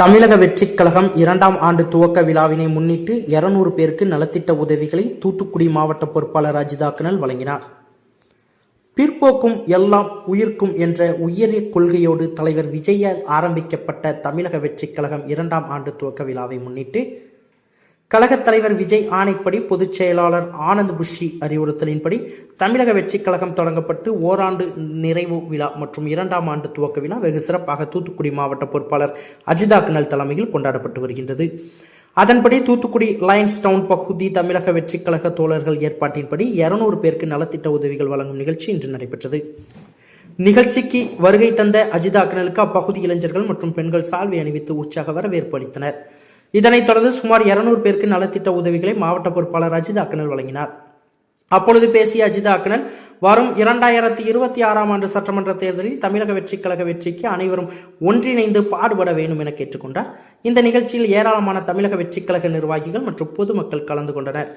தமிழக வெற்றிக் கழகம் இரண்டாம் ஆண்டு துவக்க விழாவினை முன்னிட்டு இருநூறு பேருக்கு நலத்திட்ட உதவிகளை தூத்துக்குடி மாவட்ட பொறுப்பாளர் அஜிதாக்கனல் வழங்கினார். பிற்போக்கும் எல்லாம் உயிர்க்கும் என்ற உயரிய கொள்கையோடு தலைவர் விஜயால் ஆரம்பிக்கப்பட்ட தமிழக வெற்றிக் கழகம் இரண்டாம் ஆண்டு துவக்க விழாவை முன்னிட்டு கழகத் தலைவர் விஜய் ஆணைப்படி பொதுச் செயலாளர் ஆனந்த் புஷி அறிவுறுத்தலின்படி தமிழக வெற்றிக் கழகம் தொடங்கப்பட்டு ஓராண்டு நிறைவு விழா மற்றும் இரண்டாம் ஆண்டு துவக்க விழா வெகு சிறப்பாக தூத்துக்குடி மாவட்ட பொறுப்பாளர் அஜிதா கனல் தலைமையில் கொண்டாடப்பட்டு வருகின்றது. அதன்படி தூத்துக்குடி லயன்ஸ் டவுன் பகுதி தமிழக வெற்றிக் கழக தோழர்கள் ஏற்பாட்டின்படி இருநூறு பேருக்கு நலத்திட்ட உதவிகள் வழங்கும் நிகழ்ச்சி இன்று நடைபெற்றது. நிகழ்ச்சிக்கு வருகை தந்த அஜிதா கனலுக்கு அப்பகுதி இளைஞர்கள் மற்றும் பெண்கள் சால்வை அணிவித்து உற்சாக வரவேற்பு அளித்தனர். இதனைத் தொடர்ந்து சுமார் இருநூறு பேருக்கு நலத்திட்ட உதவிகளை மாவட்ட பொறுப்பாளர் அஜித் அக்கனல் வழங்கினார். அப்பொழுது பேசிய அஜித் அக்கனல் வரும் இரண்டாயிரத்தி இருபத்தி ஆறாம் ஆண்டு சட்டமன்ற தேர்தலில் தமிழக வெற்றிக் கழக வெற்றிக்கு அனைவரும் ஒன்றிணைந்து பாடுபட வேண்டும் என கேட்டுக்கொண்டார் இந்த நிகழ்ச்சியில் ஏராளமான தமிழக வெற்றிக் கழக நிர்வாகிகள் மற்றும் பொதுமக்கள் கலந்து கொண்டனர்.